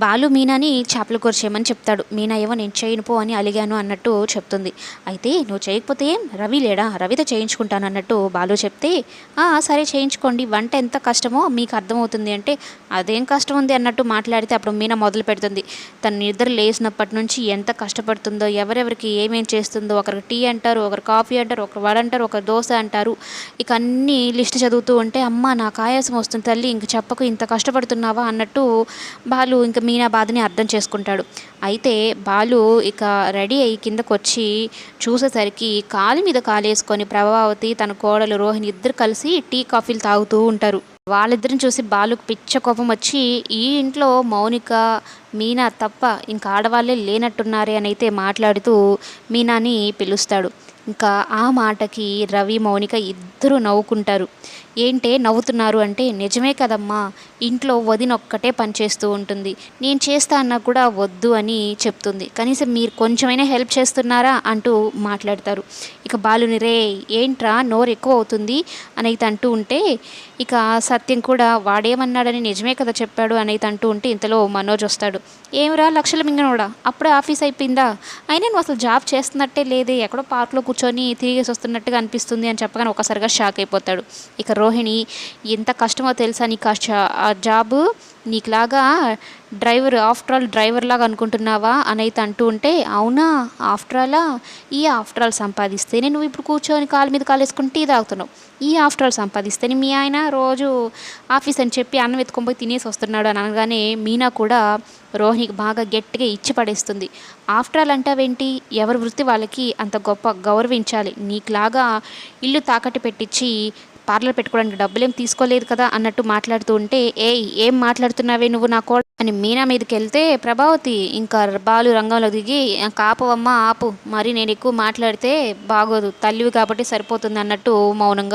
బాలు మీనాని చేపలు కూర చేయమని చెప్తాడు. మీనా ఏమో నేను చేయను పో అని అలిగాను అన్నట్టు చెప్తుంది. అయితే నువ్వు చేయకపోతే ఏం రవి లేడా? రవితో చేయించుకుంటాను అన్నట్టు బాలు చెప్తే సరే చేయించుకోండి. వంట ఎంత కష్టమో మీకు అర్థమవుతుంది అంటే అదేం కష్టం ఉంది అన్నట్టు మాట్లాడితే అప్పుడు మీనా మొదలు పెడుతుంది. తను నిద్ర లేసినప్పటి నుంచి ఎంత కష్టపడుతుందో ఎవరెవరికి ఏమేం చేస్తుందో ఒకరికి టీ అంటారు ఒకరు కాఫీ అంటారు ఒకరు వడ అంటారు ఒకరు దోశ అంటారు. ఇక అన్ని లిస్ట్ చదువుతూ ఉంటే అమ్మ నాకు ఆయాసం వస్తుంది తల్లి ఇంక చెప్పకు ఇంత కష్టపడుతున్నావా అన్నట్టు బాలు ఇంక మీనా బాధని అర్థం చేసుకుంటాడు. అయితే బాలు ఇక రెడీ అయ్యి కిందకు వచ్చి చూసేసరికి కాలు మీద కాలేసుకొని ప్రభావతి తన కోడలు రోహిణి ఇద్దరు కలిసి టీ కాఫీలు తాగుతూ ఉంటారు. వాళ్ళిద్దరిని చూసి బాలుకు పిచ్చ కోపం వచ్చి ఈ ఇంట్లో మౌనిక మీనా తప్ప ఇంకా ఆడవాళ్ళే లేనట్టున్నారే అని అయితే మాట్లాడుతూ మీనాని పిలుస్తాడు. ఇంకా ఆ మాటకి రవి మౌనిక ఇద్దరు నవ్వుకుంటారు. ఏంటే నవ్వుతున్నారు అంటే నిజమే కదమ్మా ఇంట్లో వదిన ఒక్కటే పనిచేస్తూ ఉంటుంది. నేను చేస్తా అన్నా కూడా వద్దు అని చెప్తుంది. కనీసం మీరు కొంచెమైనా హెల్ప్ చేస్తున్నారా అంటూ మాట్లాడతారు. ఇక బాలుని రే ఏంట్రా నోరు ఎక్కువ అవుతుంది అనేది అంటూ ఉంటే ఇక సత్యం కూడా వాడేమన్నాడని నిజమే కదా చెప్పాడు అని అంటూ ఉంటే ఇంతలో మనోజ్ వస్తాడు. ఏమిరా లక్షల మింగనోడా? అప్పుడే ఆఫీస్ అయిపోయిందా? అయినా నువ్వు అసలు జాబ్ చేస్తున్నట్టే లేదే. ఎక్కడో పార్క్లో కూర్చొని తిరిగేసి వస్తున్నట్టుగా అనిపిస్తుంది అని చెప్పగానే ఒకసారిగా షాక్ అయిపోతాడు. ఇక రోహిణి ఎంత కష్టమో తెలుసా నీకు ఆ జా- ఆ జాబు? నీకులాగా డ్రైవర్ ఆఫ్టర్ ఆల్ డ్రైవర్ లాగా అనుకుంటున్నావా? అని అయితే అంటూ ఉంటే అవునా? ఆఫ్టర్ ఆలా? ఈ ఆఫ్టర్ ఆల్ సంపాదిస్తేనే నువ్వు ఇప్పుడు కూర్చొని కాలు మీద కాలు వేసుకుని టీ తాగుతున్నావు. ఈ ఆఫ్టర్ ఆల్ సంపాదిస్తేనే మీ ఆయన రోజు ఆఫీస్ అని చెప్పి అన్నం ఎత్తుకొని పోయి తినేసి వస్తున్నాడు అని అనగానే మీనా కూడా రోహిణికి బాగా గట్టిగా ఇచ్చి పడేస్తుంది. ఆఫ్టర్ ఆల్ అంటావేంటి? ఎవరి వృత్తి వాళ్ళకి అంత గొప్ప గౌరవించాలి? నీకులాగా ఇల్లు తాకట్టు పెట్టించి పార్లర్ పెట్టుకోవడానికి డబ్బులేం తీసుకోలేదు కదా అన్నట్టు మాట్లాడుతూ ఉంటే ఏయ్ ఏం మాట్లాడుతున్నావే నువ్వు నా కోడ అని మీనా మీదకి వెళ్తే ప్రభావతి ఇంకా బాలు రంగంలో దిగి కాపవమ్మ ఆపు మరి నేను ఎక్కువ మాట్లాడితే బాగోదు తల్లివి కాబట్టి సరిపోతుంది అన్నట్టు మౌనంగా